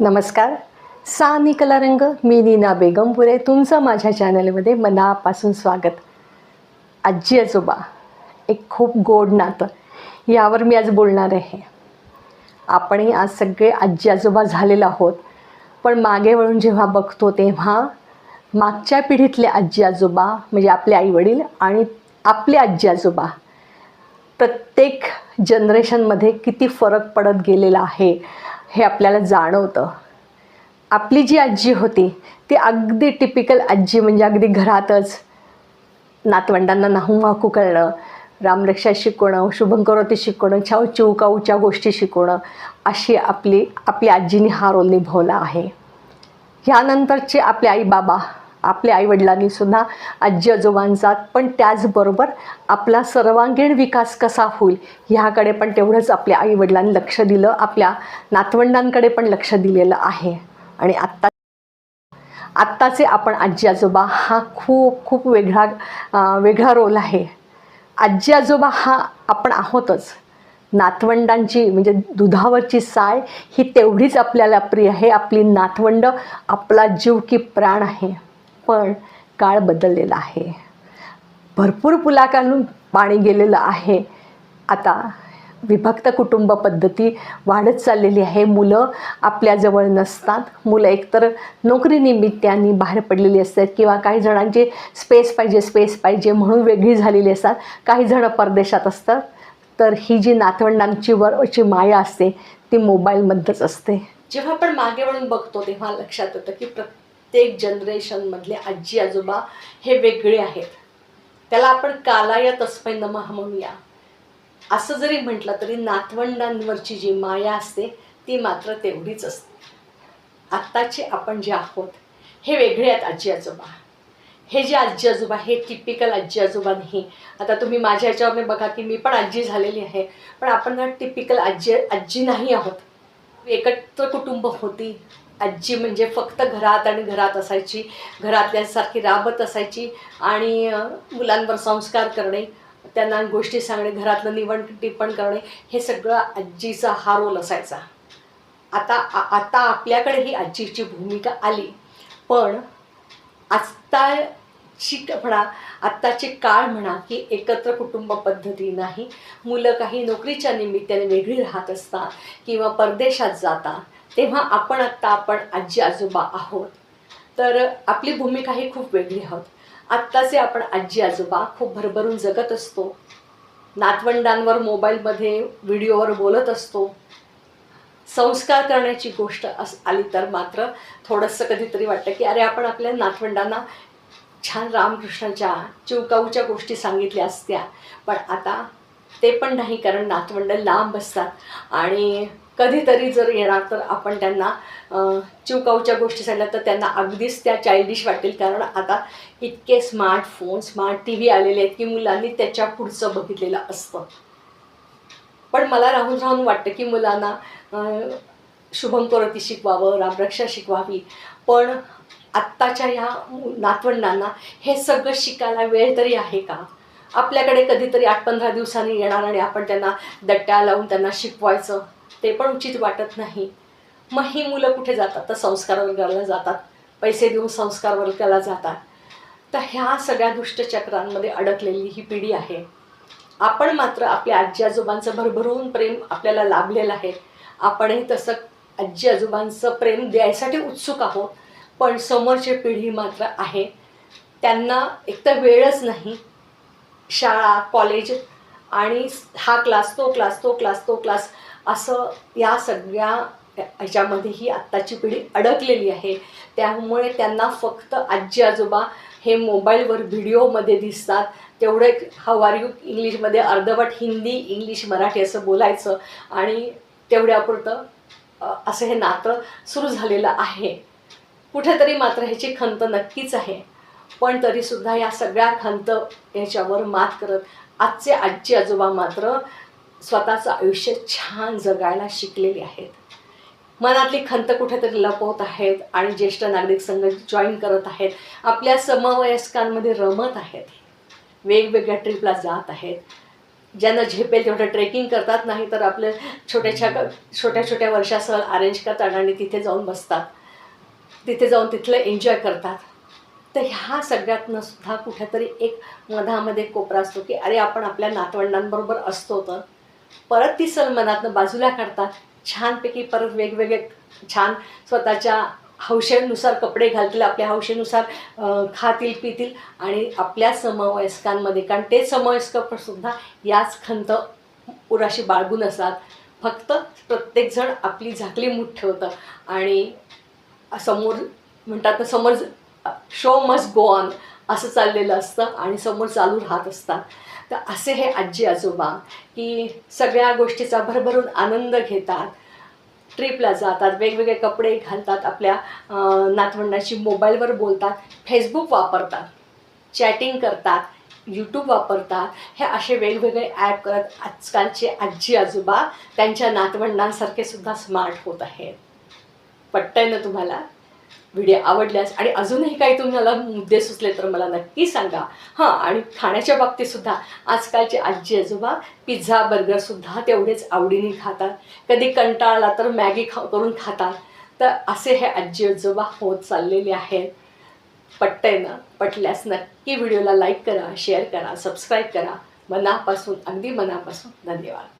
नमस्कार. सा निकला रंग मी नीना बेगमपुरे तुमचं माझ्या चॅनलमध्ये मनापासून स्वागत. आजी आजोबा एक खूप गोड नातं यावर मी आज बोलणार आहे. आपणही आज सगळे आजी आजोबा झालेलो आहोत पण मागे वळून जेव्हा बघतो तेव्हा मागच्या पिढीतले आजी आजोबा म्हणजे आपले आईवडील आणि आपले आजी आजोबा प्रत्येक जनरेशनमध्ये किती फरक पडत गेलेला आहे. हे आपल्याला जाणवतं. आपली जी आजी होती ती अगदी टिपिकल आजी म्हणजे अगदी घरातच नातवंडांना नाहू माकू करणं रामरक्षा शिकवणं शुभंकरोती शिकवणं छाव चिवकाऊच्या गोष्टी शिकवणं अशी आपली आपली आजीने हा रोल निभवला आहे. ह्यानंतरचे आपले आई बाबा आपल्या आईवडिलांनी सुद्धा आजी आजोबांचा पण त्याचबरोबर आपला सर्वांगीण विकास कसा होईल ह्याकडे पण तेवढंच आपल्या आईवडिलांनी लक्ष दिलं आपल्या नातवंडांकडे पण लक्ष दिलेलं आहे. आणि आत्ता आत्ताचे आपण आजी आजोबा हा खूप खूप वेगळा वेगळा रोल आहे. आजी आजोबा हा आपण आहोतच. नातवंडांची म्हणजे दुधावरची साय ही तेवढीच आपल्याला प्रिय आहे. आपली नातवंड आपला जीव की प्राण आहे. पण काळ बदललेला आहे. भरपूर पुलाखालून पाणी गेलेलं आहे. आता विभक्त कुटुंब पद्धती वाढत चाललेली आहे. मुलं आपल्याजवळ नसतात. मुलं एकतर नोकरीनिमित्ताने बाहेर पडलेली असतात किंवा काही जणांची स्पेस पाहिजे स्पेस पाहिजे म्हणून वेगळी झालेली असतात. काही जणं परदेशात असतात. तर ही जी नातवंडांची वरची माया असते ती मोबाईलमध्येच असते. जेव्हा आपण मागे वळून बघतो तेव्हा लक्षात येतं की प्रत्येक प्रत्येक जनरेशनमधले आजी आजोबा हे वेगळे आहेत. त्याला आपण कालाय तस्मै नमः म्हणूया. असं जरी म्हटलं तरी नातवंडांवरची जी माया असते ती मात्र तेवढीच असते. आत्ताचे आपण जे आहोत हे वेगळे आहेत आजी आजोबा. हे जे आजी आजोबा हे टिपिकल आजी आजोबा नाही. आता तुम्ही माझ्या ह्याच्यावर बघा की मी पण आजी झालेली आहे पण आपण ना टिपिकल आजी आजी नाही आहोत. एकत्र कुटुंब होती. आजी म्हणजे फक्त घरात आणि घरात असायची. घरातल्यासारखी राबत असायची आणि मुलांवर संस्कार करणे त्यांना गोष्टी सांगणे घरातलं निवड टिपण करणे हे सगळं आजीचा हा रोल असायचा. आता आता आपल्याकडे ही आजीची भूमिका आली. पण आत्ताची म्हणा आत्ताची काळ म्हणा की एकत्र कुटुंब पद्धती नाही. मुलं काही नोकरीच्या निमित्ताने वेगळी राहत असतात किंवा परदेशात जातात. तेव्हा आपण आत्ता आपण आजी आजोबा आहोत. तर आपली भूमिका ही खूप वेगळी आहोत. आत्ताचे आपण आजी आजोबा खूप भरभरून जगत असतो. नातवंडांवर मोबाईलमध्ये व्हिडिओवर बोलत असतो. संस्कार करण्याची गोष्ट अस आली तर मात्र थोडंसं कधीतरी वाटतं की अरे आपण आपल्या नातवंडांना छान रामकृष्णाच्या चिवकाऊच्या गोष्टी सांगितल्या असत्या. पण आता ते पण नाही कारण नातवंड लांब असतात. आणि कधीतरी जर येणार तर आपण त्यांना चिवकाऊच्या गोष्टी सांगितल्या तर त्यांना अगदीच त्या चाइल्डिश वाटेल कारण आता इतके स्मार्टफोन स्मार्ट टी व्ही आलेले आहेत की मुलांनी त्याच्या पुढचं बघितलेलं असतं. पण मला राहून राहून वाटतं की मुलांना अं, शुभंकरोती शिकवावं रामरक्षा शिकवावी. पण आत्ताच्या ह्या नातवंडांना हे सगळं शिकायला वेळ तरी आहे का? आपल्याकडे कधीतरी आठ पंधरा दिवसांनी येणार आणि आपण त्यांना दट्ट्या लावून त्यांना शिकवायचं ते पण उचित वाटत नाही. मग ही मुलं कुठे जातात? तर संस्कार वर्गाला जातात. पैसे देऊन संस्कार वर्गाला जातात. तर ह्या सगळ्या दुष्टचक्रांमध्ये अडकलेली ही पिढी आहे. आपण मात्र आपल्या आजी आजोबांचं भरभरून प्रेम आपल्याला लाभलेलं आहे. आपणही तसं आजी आजोबांचं प्रेम द्यायसाठी उत्सुक आहोत. पण समोरची पिढी मात्र आहे. त्यांना एकतर वेळच नाही शाळा कॉलेज आणि हा क्लास तो क्लास तो क्लास तो क्लास असं या सगळ्या ह्याच्यामध्ये ही आत्ताची पिढी अडकलेली आहे. त्यामुळे त्यांना फक्त आजी आजोबा हे मोबाईलवर व्हिडिओमध्ये दिसतात. तेवढं एक यू इंग्लिशमध्ये अर्धवट हिंदी इंग्लिश मराठी असं बोलायचं आणि तेवढ्यापुरतं असं हे नातं सुरू झालेलं आहे. कुठेतरी मात्र ह्याची खंत नक्कीच आहे. पण तरीसुद्धा या सगळ्या खंत ह्याच्यावर मात करत आजचे आजी आजोबा मात्र स्वतःचं आयुष्य छान जगायला शिकलेले आहेत. मनातली खंत कुठेतरी लपवत आहेत आणि ज्येष्ठ नागरिक संघ जॉईन करत आहेत. आपल्या समवयस्कांमध्ये रमत आहेत. वेगवेगळ्या ट्रिपला जात आहेत. ज्यांना झेपेल तेवढं ट्रेकिंग करतात नाही तर आपल्या छोट्याशा छोट्या छोट्या वर्षासह अरेंज करतात आणि तिथे जाऊन बसतात. तिथे जाऊन तिथलं एन्जॉय करतात. तर ह्या सगळ्यातनं सुद्धा कुठेतरी एक मधामध्ये कोपरा असतो की अरे आपण आपल्या नातवंडांबरोबर असतो तर. परत ती सल मनातनं बाजूला काढतात. छानपैकी परत वेगवेगळे छान स्वतःच्या हौशेनुसार कपडे घालतील आपल्या हौशेनुसार खातील पितील आणि आपल्या समवयस्कांमध्ये कारण ते समवयस्क सुद्धा याच खंत उराशी बाळगून असतात. फक्त प्रत्येकजण आपली झाकली मूठ ठेवतं आणि समोर म्हणतात समोर शो मस्ट गो ऑन असं चाललेलं असतं आणि समोर चालू राहत असतात. तर असे हे आजी आजोबा की सगळ्या गोष्टीचा भरभरून आनंद घेतात. ट्रिपला जातात वेगवेगळे कपडे घालतात आपल्या नातवंडाशी मोबाईलवर बोलतात फेसबुक वापरतात चॅटिंग करतात यूट्यूब वापरतात. हे असे वेगवेगळे ॲप करत आजकालचे आजी आजोबा त्यांच्या नातवंडांसारखे सुद्धा स्मार्ट होत आहेत. पटतंय ना तुम्हाला? व्हिडिओ आवडल्यास आणि अजूनही काही तुम्हाला मुद्दे सुचले तर मला नक्की सांगा. हां आणि खाण्याच्या बाबतीत सुद्धा आजकालचे आजी आजोबा पिझ्झा बर्गरसुद्धा तेवढेच आवडीने खातात. कधी कंटाळला तर मॅगी खा करून खातात. तर असे हे आजी आजोबा होत चाललेले आहेत. पटतंय ना? पटल्यास नक्की व्हिडिओला लाईक करा शेअर करा सबस्क्राईब करा. मनापासून अगदी मनापासून धन्यवाद.